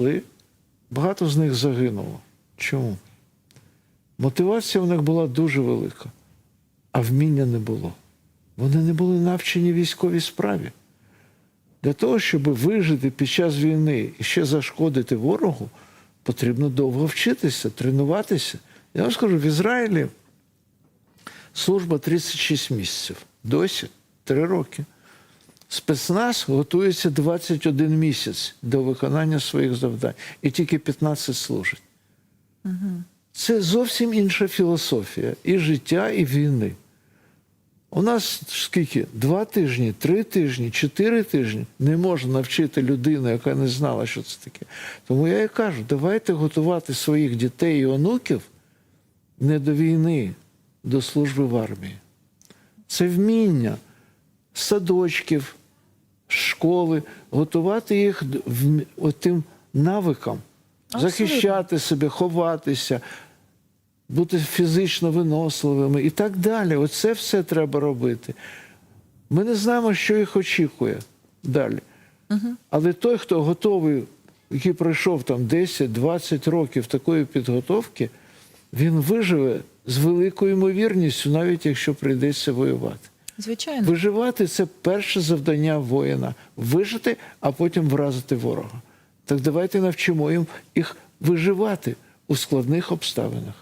Але багато з них загинуло. Чому? Мотивація в них була дуже велика, а вміння не було. Вони не були навчені військовій справі. Для того, щоб вижити під час війни і ще зашкодити ворогу, потрібно довго вчитися, тренуватися. Я вам скажу, в Ізраїлі служба 36 місяців. Досі 3 роки. Спецназ готується 21 місяць до виконання своїх завдань, і тільки 15 служить. Це зовсім інша філософія і життя, і війни. У нас скільки? Два тижні, три тижні, чотири тижні не можна навчити людину, яка не знала, що це таке. Тому я і кажу, давайте готувати своїх дітей і онуків не до війни, до служби в армії. Це вміння садочків, школи, готувати їх отим навикам, захищати себе, ховатися, бути фізично виносливими і так далі. Оце все треба робити. Ми не знаємо, що їх очікує далі. Але той, хто готовий, який пройшов там 10-20 років такої підготовки, він виживе з великою ймовірністю, навіть якщо прийдеться воювати. Звичайно. Виживати це перше завдання воїна вижити, а потім вразити ворога. Так давайте навчимо їм їх виживати у складних обставинах.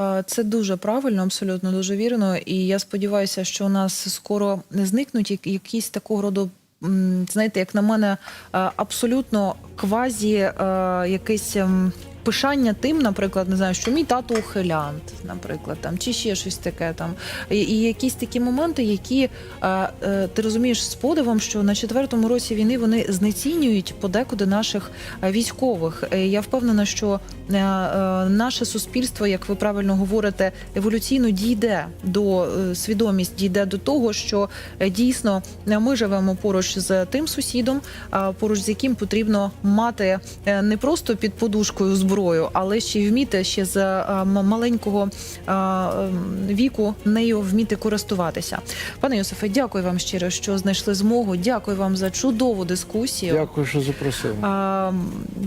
Е, Це дуже правильно, абсолютно дуже вірно. І я сподіваюся, що у нас скоро не зникнуть якісь такого роду. Знаєте, як на мене, е, абсолютно квазі е, якесь ем, пишання тим, наприклад, не знаю, що мій тато ухилянт, наприклад, там чи ще щось таке. Там і, і якісь такі моменти, які е, е, ти розумієш з подивом, що на четвертому році війни вони знецінюють подекуди наших е, військових. Е, Я впевнена, що е, е, наше суспільство, як ви правильно говорите, еволюційно дійде до е, свідомість, дійде до того, що е, дійсно е, ми живемо поруч з тим сусідом, а поруч з яким потрібно мати е, не просто під подушкою зброю, але ще й вміти ще з е, маленького е, віку нею вміти користуватися. Пане Йосифе, дякую вам щиро, що знайшли змогу. Дякую вам за чудову дискусію. Дякую, що запросили.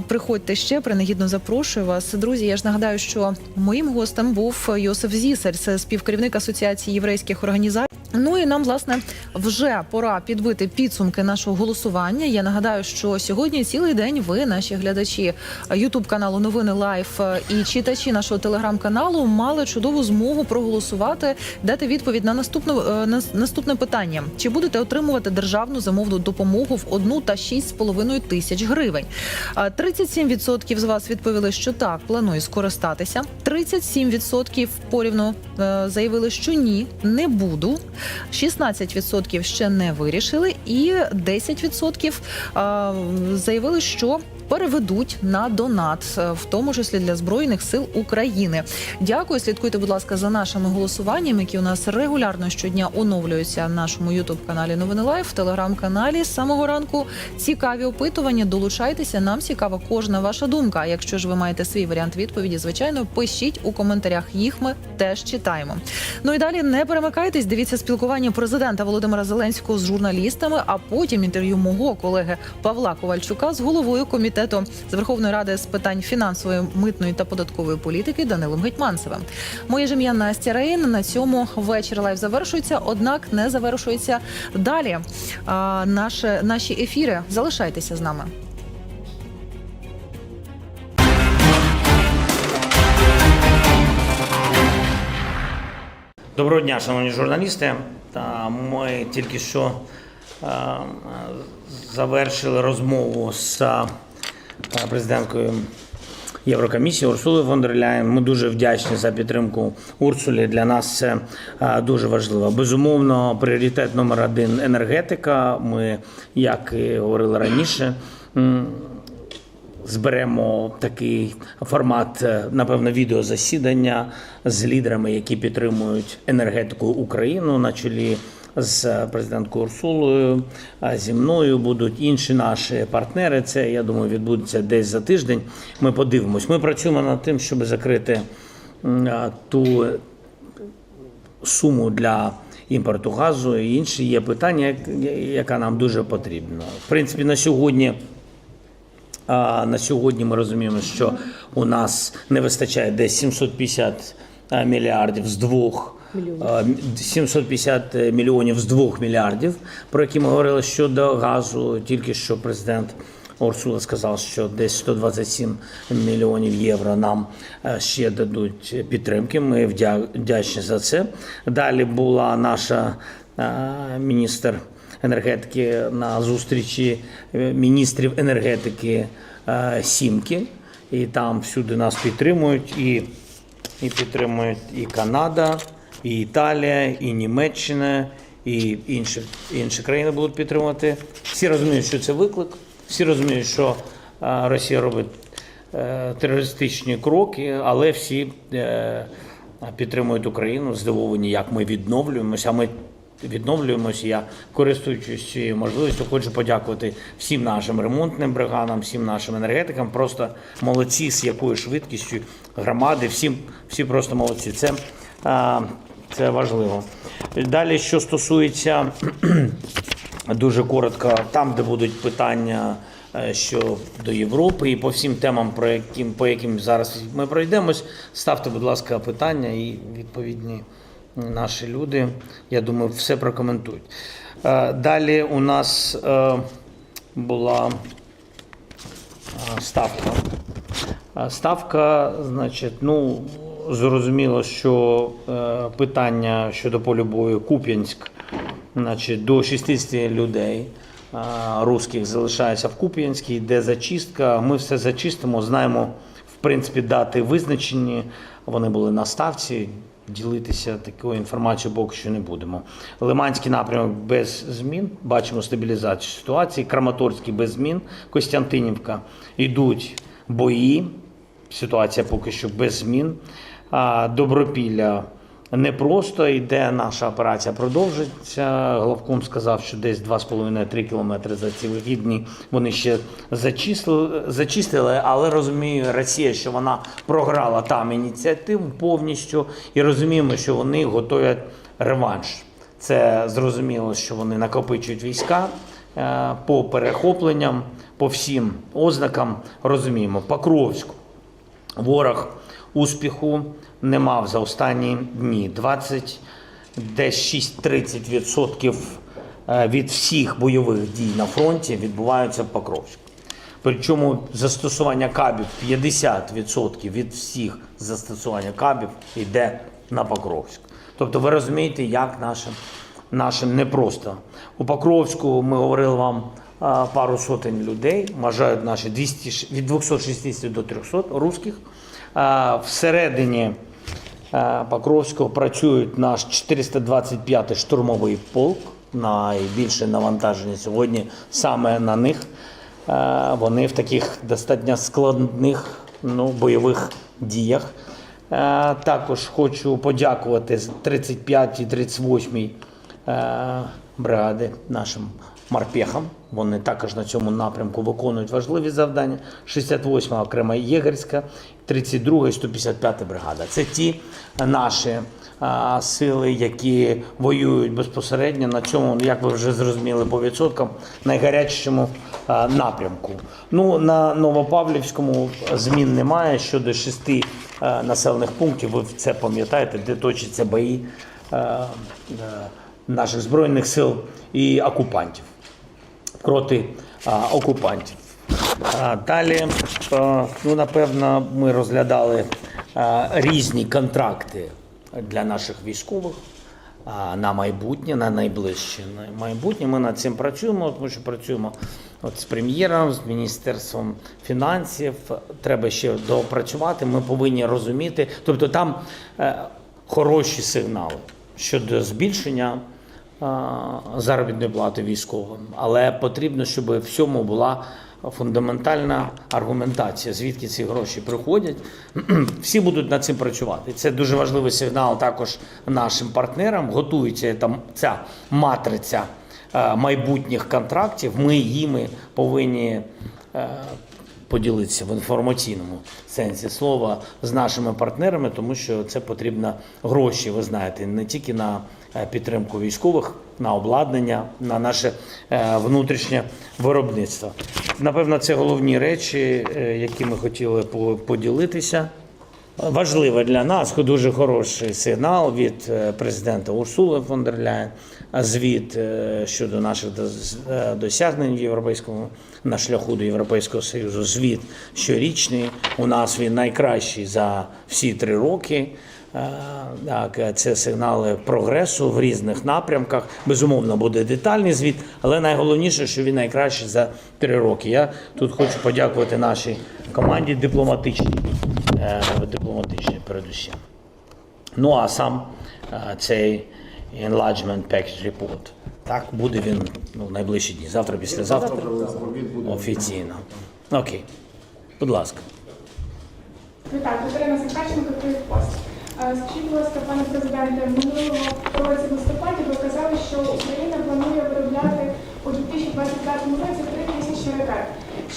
Приходьте ще, принагідно запрошую вас. Друзі, я ж нагадаю, що моїм гостем був Йосиф Зісер, це співкерівник Асоціації єврейських організацій. Ну і нам, власне, вже пора підбити підсумки нашого голосування. Я нагадаю, що сьогодні цілий день ви, наші глядачі Ютуб каналу Новини Лайф і читачі нашого телеграм-каналу мали чудову змогу проголосувати, дати відповідь на наступну е, на наступне питання: чи будете отримувати державну замовну допомогу в одну та 6,5 тисяч гривень? А 37% з вас відповіли, що так, планує скористатися. 37% порівну е, заявили, що ні, не буду. 16% ще не вирішили, і 10% е, заявили, що переведуть на донат, е, в тому числі для збройних сил України. Дякую. Слідкуйте, будь ласка, за нашими голосуваннями, які у нас регулярно щодня оновлюються в нашому Ютуб каналі Новини Лайф, в телеграм-каналі з самого ранку. Цікаві опитування. Долучайтеся. Нам цікава кожна ваша думка. Якщо ж ви маєте свій варіант відповіді, звичайно, пишіть у коментарях. Їх ми теж читаємо. Ну і далі не перемикайтесь. Дивіться спілкування президента Володимира Зеленського з журналістами, а потім інтерв'ю мого колеги Павла Ковальчука з головою комітету з Верховної Ради з питань фінансової, митної та податкової політики Данилом Гетьманцевим. Моє ж ім'я Настя Рейн. На цьому вечір лайв завершується, однак не завершується далі. А, наше, наші ефіри залишайтеся з нами. Доброго дня, шановні журналісти. Та Ми тільки що завершили розмову з президенткою Єврокомісії Урсулою фон дер Ляєн. Ми дуже вдячні за підтримку Урсулі. Для нас це дуже важливо. Безумовно, пріоритет номер один енергетика. Ми, як і говорили раніше, зберемо такий формат, е, напевно, відеозасідання з лідерами, які підтримують енергетику Україну на чолі з президенткою Урсулою. а Зі мною будуть інші наші партнери. Це я думаю, відбудеться десь за тиждень. Ми подивимось. Ми працюємо над тим, щоб закрити ту суму для імпорту газу і інші є питання, як- яка нам дуже потрібна. В принципі, на сьогодні на сьогодні ми розуміємо, що у нас не вистачає десь 750 е, мільярдів з двох. Е, 750 мільйонів з 2 мільярдів, про які ми говорили щодо газу. Тільки що президент Урсула сказав, що десь 127 мільйонів євро нам е, ще дадуть підтримки. Ми вдячні за це. Далі була наша е, міністр енергетики на зустрічі е, міністрів енергетики е, Сімки, і там всюди нас підтримують і, і підтримують і Канада, і Італія, і Німеччина, і інші, інші країни будуть підтримувати. Всі розуміють, що це виклик, всі розуміють, що Росія робить е, терористичні кроки, але всі е, підтримують Україну, здивовані, як ми відновлюємося. Ми відновлюємося. Я користуючись цією можливістю, хочу подякувати всім нашим ремонтним бригадам, всім нашим енергетикам. Просто молодці, з якою швидкістю громади, всім, всі просто молодці. Це, це важливо. Далі, що стосується дуже коротко, там, де будуть питання е, що до Європи і по всім темам, про яким, по яким зараз ми пройдемось, ставте, будь ласка, питання і відповідні наші люди, я думаю, все прокоментують. Е, Далі у нас е, була ставка. Ставка, значить, ну зрозуміло, що е, питання щодо полю бою Куп'янськ, значить, до 60 людей е, русських залишається в Куп'янській, йде зачистка. Ми все зачистимо, знаємо, в принципі, дати визначені. Вони були на ставці. Ділитися такою інформацією поки що не будемо. Лиманський напрямок без змін. Бачимо стабілізацію ситуації. Краматорський без змін. Костянтинівка йдуть бої. Ситуація поки що без змін. Добропілля непросто йде. Наша операція продовжиться. Главком сказав, що десь 2,5-3 кілометри за ці вихідні вони ще зачислили, зачистили, але розуміє Росія, що вона програла там ініціативу повністю, і розуміємо, що вони готують реванш. Це зрозуміло, що вони накопичують війська е, по перехопленням, по всім ознакам. Розуміємо, Покровську. Ворог успіху не мав за останні дні. 20, десь 6-30% е, від всіх бойових дій на фронті відбуваються в Покровську. Причому застосування кабів 50% від всіх застосування кабів йде на Покровськ. Тобто ви розумієте, як нашим, нашим непросто. У Покровську ми говорили вам пару сотень людей, вважають наші 200, від 260 до 300 русських. Всередині Покровського працюють наш 425-й штурмовий полк. Найбільше навантаження сьогодні саме на них. Вони в таких достатньо складних ну, бойових діях. Також хочу подякувати з 35 і 38 е, бригади нашим морпехам. Вони також на цьому напрямку виконують важливі завдання. 68 окрема єгерська, 32 і 155 бригада. Це ті наші а, сили, які воюють безпосередньо на цьому, як ви вже зрозуміли по відсоткам, найгарячішому а, напрямку. Ну на Новопавлівському змін немає щодо шести а, населених пунктів. Ви це пам'ятаєте, де точаться бої а, а, наших збройних сил і окупантів проти а, окупантів. Далі, ну, напевно, ми розглядали різні контракти для наших військових на майбутнє, на найближче на майбутнє. Ми над цим працюємо, тому що працюємо от з прем'єром, з міністерством фінансів. Треба ще допрацювати. Ми повинні розуміти. Тобто там е, хороші сигнали щодо збільшення заробітної плати військовим, але потрібно, щоб в цьому була фундаментальна аргументація, звідки ці гроші приходять. Всі будуть над цим працювати. Це дуже важливий сигнал також нашим партнерам. Готується там ця матриця е, майбутніх контрактів. Ми їми повинні. е, поділитися в інформаційному сенсі слова з нашими партнерами, тому що це потрібно гроші, ви знаєте, не тільки на підтримку військових, на обладнання, на наше е, внутрішнє виробництво. Напевно, це головні речі, е, які ми хотіли по- поділитися. Важливо для нас дуже хороший сигнал від е, президента Урсули фон дер Ляєн, звіт е, щодо наших е, досягнень в європейському на шляху до Європейського Союзу. Звіт щорічний. У нас він найкращий за всі три роки. Е, Так, е, це сигнали прогресу в різних напрямках. Безумовно, буде детальний звіт, але найголовніше, що він найкращий за три роки. Я тут хочу подякувати нашій команді дипломатичній, е, дипломатичній передусім. Ну а сам цей enlargement package report. Так, буде він ну, в найближчі дні. Завтра, післязавтра. Офіційно. Окей. Будь ласка. Вітаю, Катерина Сахарченко, Київ Пост. Е, Скажіть, будь ласка, пане президенте, минулого році листопаді ви казали, що Україна планує виробляти у 2025 році 3 тисячі ракет.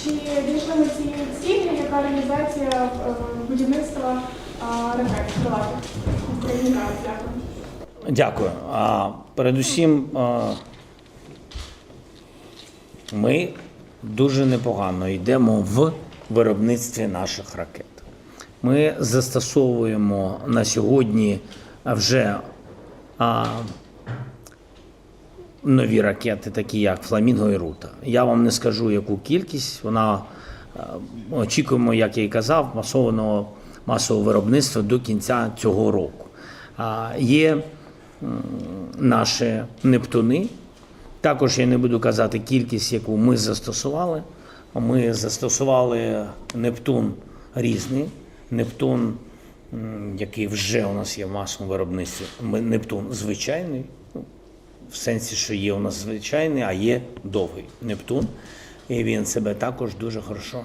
Чи дійшли ми цієї цілі, яка реалізація е, будівництва е, ракет крилатих Україні? Дякую. Дякую. А, передусім, а, ми дуже непогано йдемо в виробництві наших ракет. Ми застосовуємо на сьогодні вже а, нові ракети, такі як Фламінго і Рута. Я вам не скажу, яку кількість. Вона очікуємо, як я і казав, масованого масового виробництва до кінця цього року. А, Є наші Нептуни. Також я не буду казати кількість, яку ми застосували. Ми застосували Нептун різний. Нептун, який вже у нас є в масовому виробництві. Нептун звичайний, ну, в сенсі, що є у нас звичайний, а є довгий Нептун. І він себе також дуже хорошо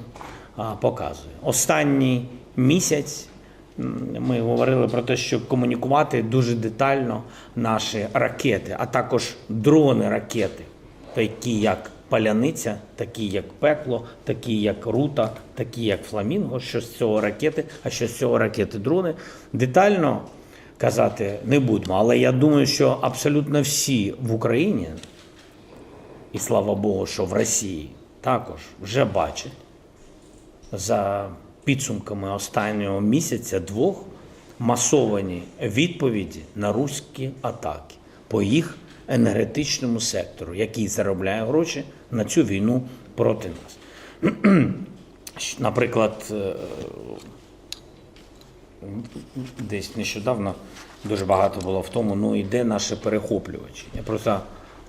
показує. Останній місяць ми говорили про те, щоб комунікувати дуже детально наші ракети, а також дрони ракети, такі як Паляниця, такі як пекло, такі як рута, такі як фламінго, що з цього ракети, а що з цього ракети дрони. Детально казати не будемо. Але я думаю, що абсолютно всі в Україні, і слава Богу, що в Росії також вже бачать за підсумками останнього місяця двох масовані відповіді на руські атаки по їх енергетичному сектору, який заробляє гроші на цю війну проти нас. Наприклад, е, десь нещодавно дуже багато було в тому, ну і де наші перехоплювачі. Я просто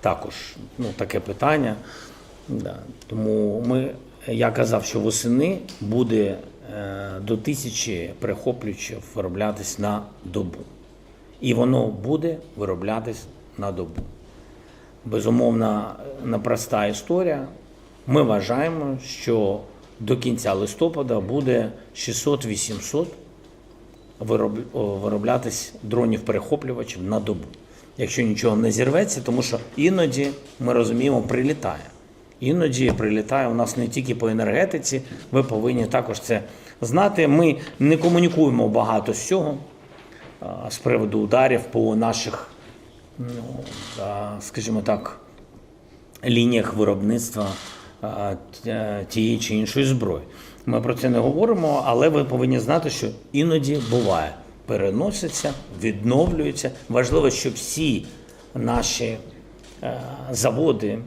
також ну, таке питання. Да. Тому ми, я казав, що восени буде е, до тисячі перехоплювачів вироблятись на добу. І воно буде вироблятись на добу. Безумовно, непроста історія. Ми вважаємо, що до кінця листопада буде 600-800 вироблятись дронів-перехоплювачів на добу. Якщо нічого не зірветься, тому що іноді ми розуміємо, прилітає. Іноді прилітає у нас не тільки по енергетиці, ви повинні також це знати. Ми не комунікуємо багато з цього з приводу ударів по наших, ну, скажімо так, лініях виробництва тієї чи іншої зброї. Ми про це не говоримо, але ви повинні знати, що іноді буває. Переноситься, відновлюється. Важливо, щоб всі наші е, заводи, е,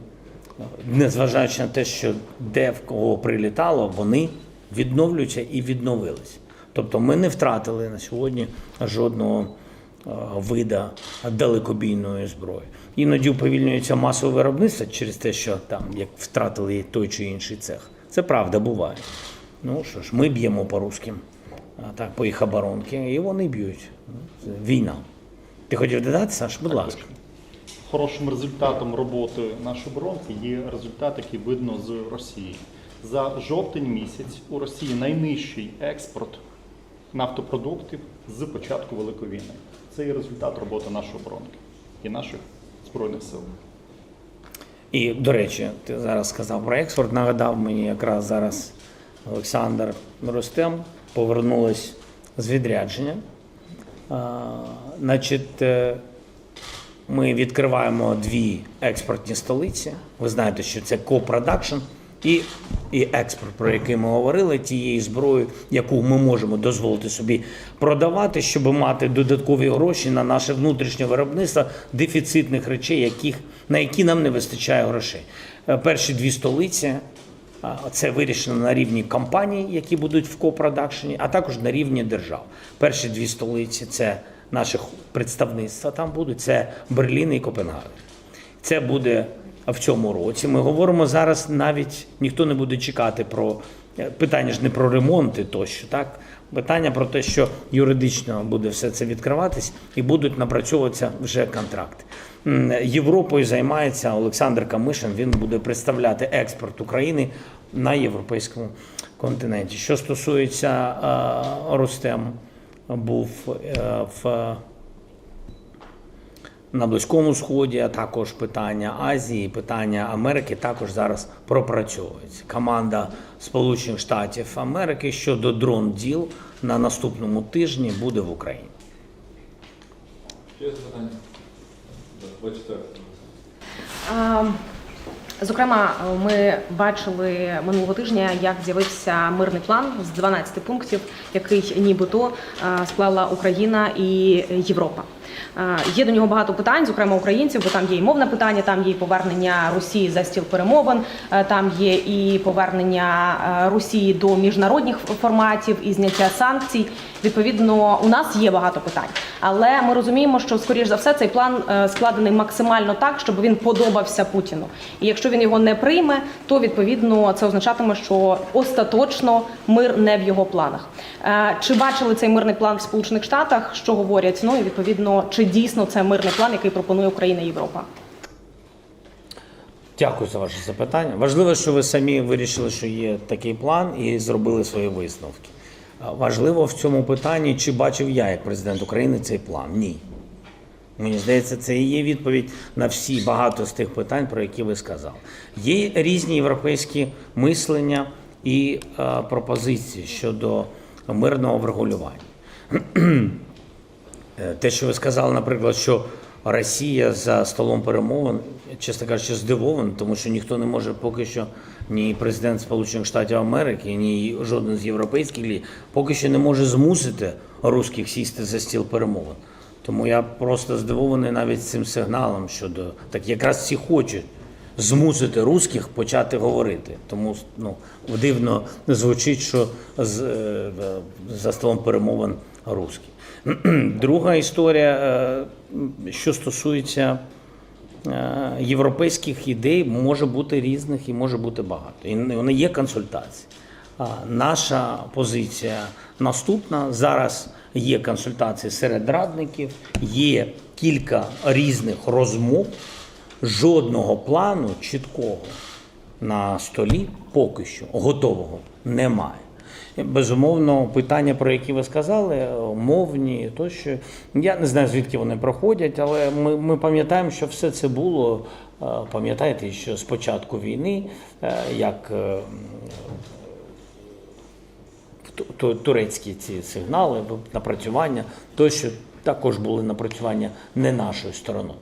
незважаючи на те, що де в кого прилітало, вони відновлюються і відновилися. Тобто ми не втратили на сьогодні жодного е, вида далекобійної зброї. Іноді уповільнюється масове виробництво через те, що там як втратили той чи інший цех. Це правда буває. Ну що ж, ми б'ємо по русським, а так, по їх оборонки, і вони б'ють. Ну, Війна. Ти хотів додати, Саш? Будь ласка. Хорошим результатом роботи нашої оборонки є результат, який видно з Росії. За жовтень місяць у Росії найнижчий експорт нафтопродуктів з початку Великої війни. Це є результат роботи нашої оборонки і наших збройних сил. І, до речі, ти зараз сказав про експорт. Нагадав мені якраз зараз Олександр Ростем повернулась з відрядження. Значить, е, Ми відкриваємо дві експортні столиці. Ви знаєте, що це копродакшн і, і експорт, про який ми говорили, тієї зброї, яку ми можемо дозволити собі продавати, щоб мати додаткові гроші на наше внутрішнє виробництво дефіцитних речей, яких, на які нам не вистачає грошей. Е, Перші дві столиці Це вирішено на рівні компаній, які будуть в копродакшені, а також на рівні держав. Перші дві столиці це наших представництва там будуть. Це Берлін і Копенгаген. Це буде в цьому році. Ми говоримо зараз, навіть ніхто не буде чекати про е, питання ж не про ремонти тощо, так питання про те, що юридично буде все це відкриватись і будуть напрацьовуватися вже контракти. Європою займається Олександр Камишин. Він буде представляти експорт України на європейському континенті. Що стосується е, Ростему, був е, в на Близькому Сході, а також питання Азії, питання Америки також зараз пропрацьовується. Команда Сполучених Штатів Америки щодо дрон діл на наступному тижні буде в Україні. Ще запитання? Бачите. А, Зокрема, ми бачили минулого тижня, як з'явився мирний план з 12 пунктів, який нібито склала Україна і Європа. А, Є до нього багато питань, зокрема українців, бо там є і мовне питання, там є і повернення Росії за стіл перемовин, е, там є і повернення е, Росії до міжнародних форматів і зняття санкцій. Відповідно, у нас є багато питань, але ми розуміємо, що скоріш за все цей план е, складений максимально так, щоб він подобався Путіну. І якщо він його не прийме, то відповідно це означатиме, що остаточно мир не в його планах. Е, Чи бачили цей мирний план в Сполучених Штатах? Що говорять? Ну і відповідно, чи дійсно це мирний план, який пропонує Україна Європа? Дякую за ваше запитання. Важливо, що ви самі вирішили, що є такий план, і зробили свої висновки. Важливо в цьому питанні, чи бачив я як президент України цей план? Ні. Мені здається, це і є відповідь на всі багато з тих питань, про які ви сказали. Є різні європейські мислення і пропозиції щодо мирного врегулювання. Е, Те, що ви сказали, наприклад, що Росія за столом перемовин, чесно кажучи, здивований, тому що ніхто не може поки що, ні президент Сполучених Штатів Америки, ні жоден з європейських лідерів, поки що не може змусити русських сісти за стіл перемовин. Тому я просто здивований навіть цим сигналом щодо так якраз всі хочуть змусити русських почати говорити. Тому ну, дивно звучить, що з, е, за столом перемовин русські. Друга історія, е, що стосується е, європейських ідей, може бути різних і може бути багато. І вони є консультації. Наша позиція наступна. Зараз є консультації серед радників, є кілька різних розмов. Жодного плану чіткого на столі поки що готового немає. Безумовно, питання, про які ви сказали, мовні тощо. Я не знаю, звідки вони проходять, але ми, ми пам'ятаємо, що все це було. е, Пам'ятаєте, що з початку війни, е, як е, ту- ту- турецькі ці сигнали, напрацювання, тощо також були напрацювання не нашою стороною.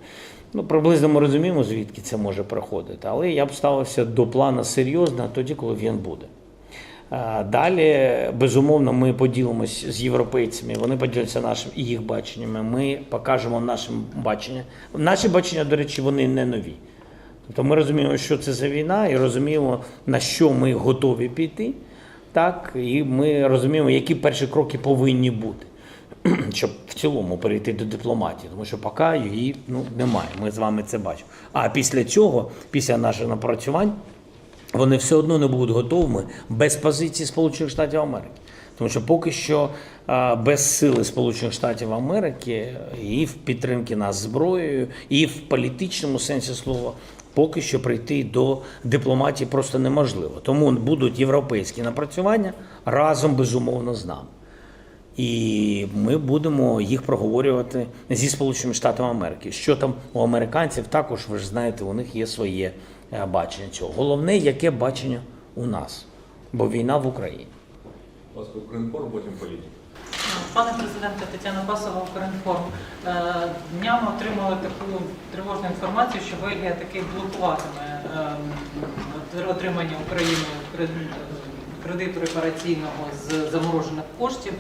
Ну, приблизно ми розуміємо, звідки це може проходити, але я б ставився до плану серйозно тоді, коли він буде. Далі, безумовно, ми поділимось з європейцями, вони поділяться нашим і їх баченнями. Ми покажемо нашим бачення. Наші бачення, до речі, вони не нові. Тобто ми розуміємо, що це за війна, і розуміємо, на що ми готові піти. Так, і ми розуміємо, які перші кроки повинні бути, щоб в цілому перейти до дипломатії, тому що поки її ну, немає. Ми з вами це бачимо. А після цього, після наших напрацювань, вони все одно не будуть готовими без позиції Сполучених Штатів Америки. Тому що поки що без сили Сполучених Штатів Америки і в підтримки нас зброєю, і в політичному сенсі слова, поки що прийти до дипломатії просто неможливо. Тому будуть європейські напрацювання разом безумовно з нами. І ми будемо їх проговорювати зі Сполученими Штатами Америки. Що там у американців також, ви ж знаєте, у них є своє бачення цього. Головне, яке бачення у нас, бо війна в Україні. Будь ласка, Укрінформ, потім політика. Пане президенте, Тетяна Басова, Укрінформ. Е, Днями отримали таку тривожну інформацію, що Бельгія таки блокуватиме е, отримання Україною кредиту репараційного з заморожених коштів.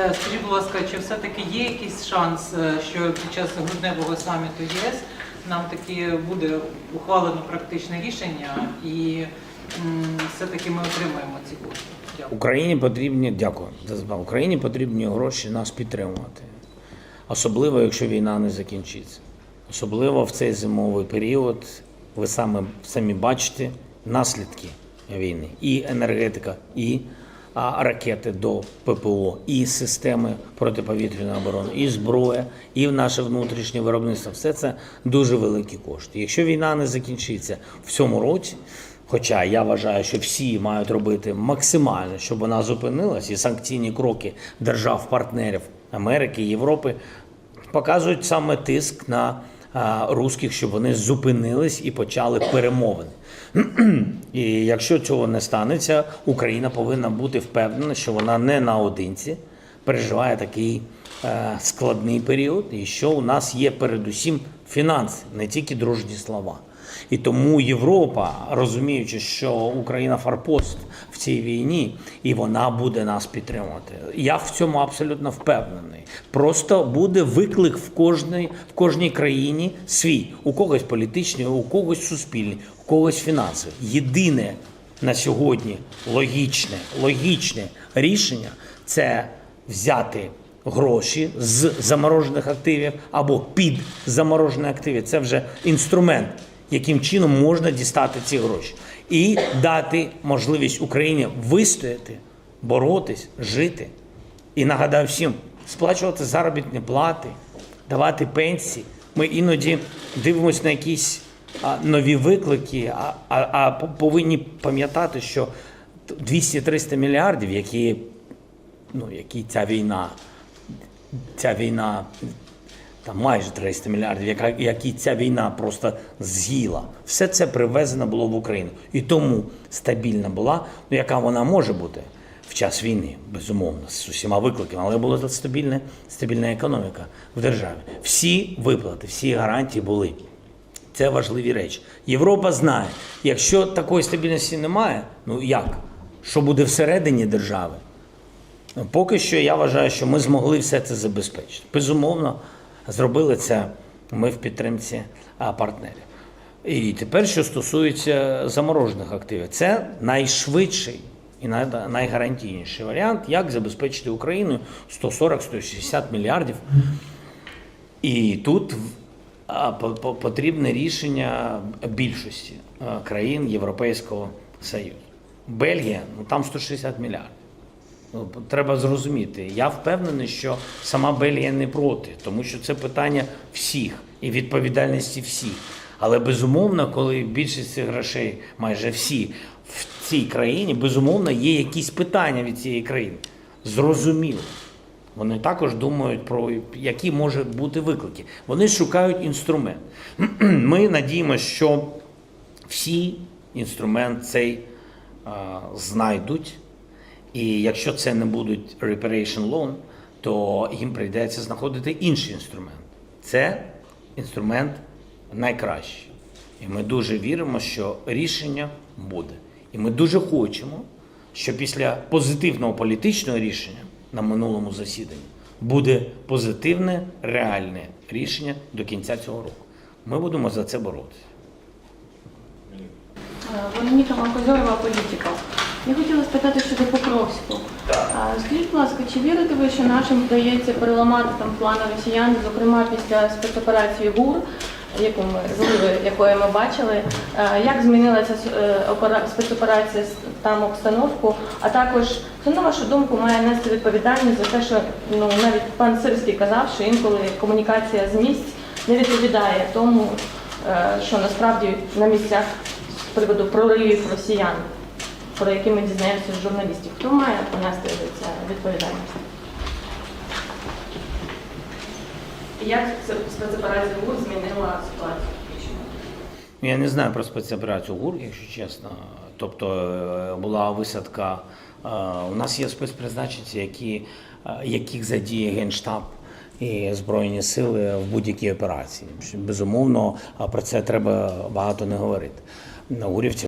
Е, Скажіть, будь ласка, чи все-таки є якийсь шанс, е, що під час грудневого саміту єС нам таки буде ухвалено практичне рішення і все-таки ми отримаємо ці кошти? Дякую. Україні потрібні, дякую за. Україні потрібні гроші нас підтримувати. Особливо, якщо війна не закінчиться. Особливо в цей зимовий період, ви саме, самі бачите наслідки війни. І енергетика, і ракети до ППО, і системи протиповітряної оборони, і зброя, і в наше внутрішнє виробництво. Все це дуже великі кошти. Якщо війна не закінчиться в цьому році, Хоча я вважаю, що всі мають робити максимально, щоб вона зупинилась, і санкційні кроки держав-партнерів Америки, Європи показують саме тиск на русських, щоб вони зупинились і почали перемовини. І якщо цього не станеться, Україна повинна бути впевнена, що вона не наодинці переживає такий е, складний період, і що у нас є передусім фінанси, не тільки дружні слова. І тому Європа, розуміючи, що Україна фарпост цій війні, і вона буде нас підтримувати. Я в цьому абсолютно впевнений. Просто буде виклик в кожній, в кожній країні свій. У когось політичний, у когось суспільний, у когось фінансовий. Єдине на сьогодні логічне, логічне рішення це взяти гроші з заморожених активів або під заморожені активи. Це вже інструмент, яким чином можна дістати ці гроші, і дати можливість Україні вистояти, боротись, жити. І нагадаю всім, сплачувати заробітні плати, давати пенсії. Ми іноді дивимося на якісь нові виклики, а, а, а повинні пам'ятати, що 200-300 мільярдів, які, ну, які ця війна, ця війна там майже 300 мільярдів, яка, які ця війна просто з'їла. Все це привезено було в Україну. І тому стабільна була, ну яка вона може бути в час війни, безумовно, з усіма викликами, але була стабільна, стабільна економіка в державі. Всі виплати, всі гарантії були. Це важливі речі. Європа знає, якщо такої стабільності немає, ну як? Що буде всередині держави? Поки що я вважаю, що ми змогли все це забезпечити. Безумовно, зробили це ми в підтримці партнерів. І тепер, що стосується заморожених активів, це найшвидший і найгарантійніший варіант, як забезпечити Україну 140-160 мільярдів. І тут потрібне рішення більшості країн Європейського Союзу. Бельгія, ну там 160 мільярдів. Треба зрозуміти. Я впевнений, що сама Бельгія не проти, тому що це питання всіх і відповідальності всіх. Але безумовно, коли більшість цих грошей, майже всі в цій країні, безумовно, є якісь питання від цієї країни. Зрозуміло. Вони також думають про які можуть бути виклики. Вони шукають інструмент. Ми надіємося, що всі інструмент цей а, знайдуть. І якщо це не будуть reparation loan, то їм прийдеться знаходити інший інструмент. Це інструмент найкращий. І ми дуже віримо, що рішення буде. І ми дуже хочемо, що після позитивного політичного рішення на минулому засіданні буде позитивне, реальне рішення до кінця цього року. Ми будемо за це боротися. Вероніка Макозорова, політика. Я хотіла спитати щодо Покровську. Скажіть, будь ласка, чи вірите ви, що нашим вдається переламати там плани росіян, зокрема після спецоперації ГУР, яку ми зливи, якої ми бачили, як змінилася е, опера- спецоперація там обстановку, а також хто на вашу думку має нести відповідальність за те, що ну навіть пан Сирський казав, що інколи комунікація з місць не відповідає тому, е, що насправді на місцях з приводу проривів росіян, про які ми дізнаємося з журналістів. Хто має понести за це відповідальність? Як спецоперація ГУР змінила ситуацію? Я не знаю про спецоперацію ГУР, якщо чесно. Тобто е, була висадка. е, У нас є спецпризначенці, які е, яких задіє Генштаб і Збройні сили в будь-якій операції. Безумовно, про це треба багато не говорити. Гурівці